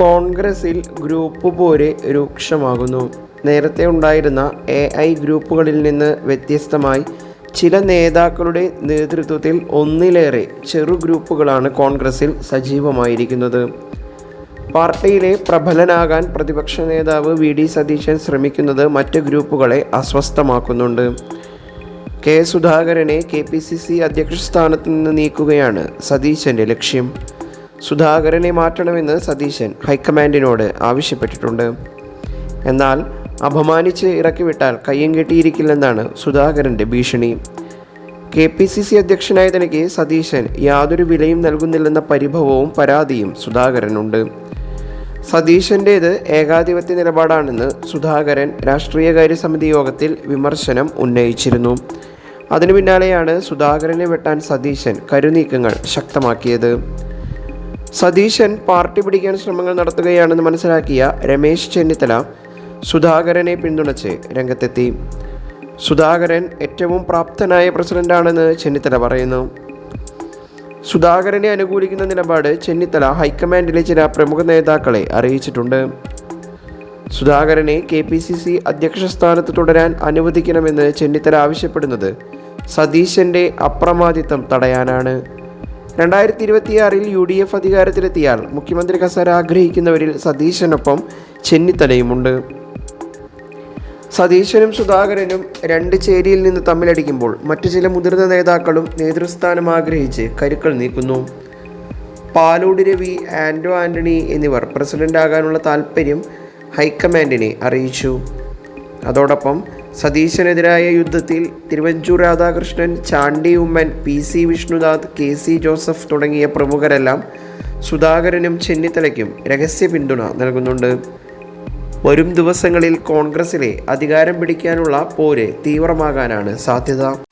കോൺഗ്രസിൽ ഗ്രൂപ്പ് പോര് രൂക്ഷമാകുന്നു. നേരത്തെ ഉണ്ടായിരുന്ന എ ഐ ഗ്രൂപ്പുകളിൽ നിന്ന് വ്യത്യസ്തമായി ചില നേതാക്കളുടെ നേതൃത്വത്തിൽ ഒന്നിലേറെ ചെറു ഗ്രൂപ്പുകളാണ് കോൺഗ്രസിൽ സജീവമായിരിക്കുന്നത്. പാർട്ടിയിലെ പ്രബലനാകാൻ പ്രതിപക്ഷ നേതാവ് വി ഡി സതീശൻ ശ്രമിക്കുന്നത് മറ്റ് ഗ്രൂപ്പുകളെ അസ്വസ്ഥമാക്കുന്നുണ്ട്. കെ സുധാകരനെ കെ പി സി സി അധ്യക്ഷ സ്ഥാനത്ത് നിന്ന് നീക്കുകയാണ് സതീശന്റെ ലക്ഷ്യം. സുധാകരനെ മാറ്റണമെന്ന് സതീശൻ ഹൈക്കമാൻഡിനോട് ആവശ്യപ്പെട്ടിട്ടുണ്ട്. എന്നാൽ അപമാനിച്ച് ഇറക്കിവിട്ടാൽ കയ്യും കെട്ടിയിരിക്കില്ലെന്നാണ് സുധാകരന്റെ ഭീഷണി. കെ പി സി സി അധ്യക്ഷനായ തനിക്ക് സതീശൻ യാതൊരു വിലയും നൽകുന്നില്ലെന്ന പരിഭവവും പരാതിയും സുധാകരനുണ്ട്. സതീശന്റേത് ഏകാധിപത്യ നിലപാടാണെന്ന് സുധാകരൻ രാഷ്ട്രീയകാര്യ സമിതി യോഗത്തിൽ വിമർശനം ഉന്നയിച്ചിരുന്നു. അതിനു പിന്നാലെയാണ് സുധാകരനെ വെട്ടാൻ സതീശൻ കരുനീക്കങ്ങൾ ശക്തമാക്കിയത്. സതീശൻ പാർട്ടി പിടിക്കാൻ ശ്രമങ്ങൾ നടത്തുകയാണെന്ന് മനസ്സിലാക്കിയ രമേശ് ചെന്നിത്തല സുധാകരനെ പിന്തുണച്ച് രംഗത്തെത്തി. സുധാകരൻ ഏറ്റവും പ്രാപ്തനായ പ്രസിഡന്റാണെന്ന് ചെന്നിത്തല പറയുന്നു. സുധാകരനെ അനുകൂലിക്കുന്ന നിലപാട് ചെന്നിത്തല ഹൈക്കമാൻഡിലെ ചില പ്രമുഖ നേതാക്കളെ അറിയിച്ചിട്ടുണ്ട്. സുധാകരനെ കെ പി സി സി അധ്യക്ഷ സ്ഥാനത്ത് തുടരാൻ അനുവദിക്കണമെന്ന് ചെന്നിത്തല ആവശ്യപ്പെടുന്നത് സതീശന്റെ അപ്രമാദിത്വം തടയാനാണ്. രണ്ടായിരത്തി ഇരുപത്തിയാറിൽ യു ഡി എഫ് അധികാരത്തിലെത്തിയാൽ മുഖ്യമന്ത്രി കസേര ആഗ്രഹിക്കുന്നവരിൽ സതീശനൊപ്പം ചെന്നിത്തലയുമുണ്ട്. സതീശനും സുധാകരനും രണ്ട് ചേരിയിൽ നിന്ന് തമ്മിലടിക്കുമ്പോൾ മറ്റു ചില മുതിർന്ന നേതാക്കളും നേതൃസ്ഥാനം ആഗ്രഹിച്ച് കരുക്കൾ നീക്കുന്നു. പാലൂടി രവി ആൻഡോ ആന്റണി എന്നിവർ പ്രസിഡന്റാകാനുള്ള താൽപ്പര്യം ഹൈക്കമാൻഡിനെ അറിയിച്ചു. അതോടൊപ്പം സതീശനെതിരായ യുദ്ധത്തിൽ Thiruvanchoor Radhakrishnan Chandy Oommen P C Vishnunath K C Joseph തുടങ്ങിയ പ്രമുഖരെല്ലാം സുധാകരനും ചെന്നിത്തലയ്ക്കും രഹസ്യ പിന്തുണ നൽകുന്നുണ്ട്. വരും ദിവസങ്ങളിൽ കോൺഗ്രസിലെ അധികാരം പിടിക്കാനുള്ള പോര് തീവ്രമാകാനാണ് സാധ്യത.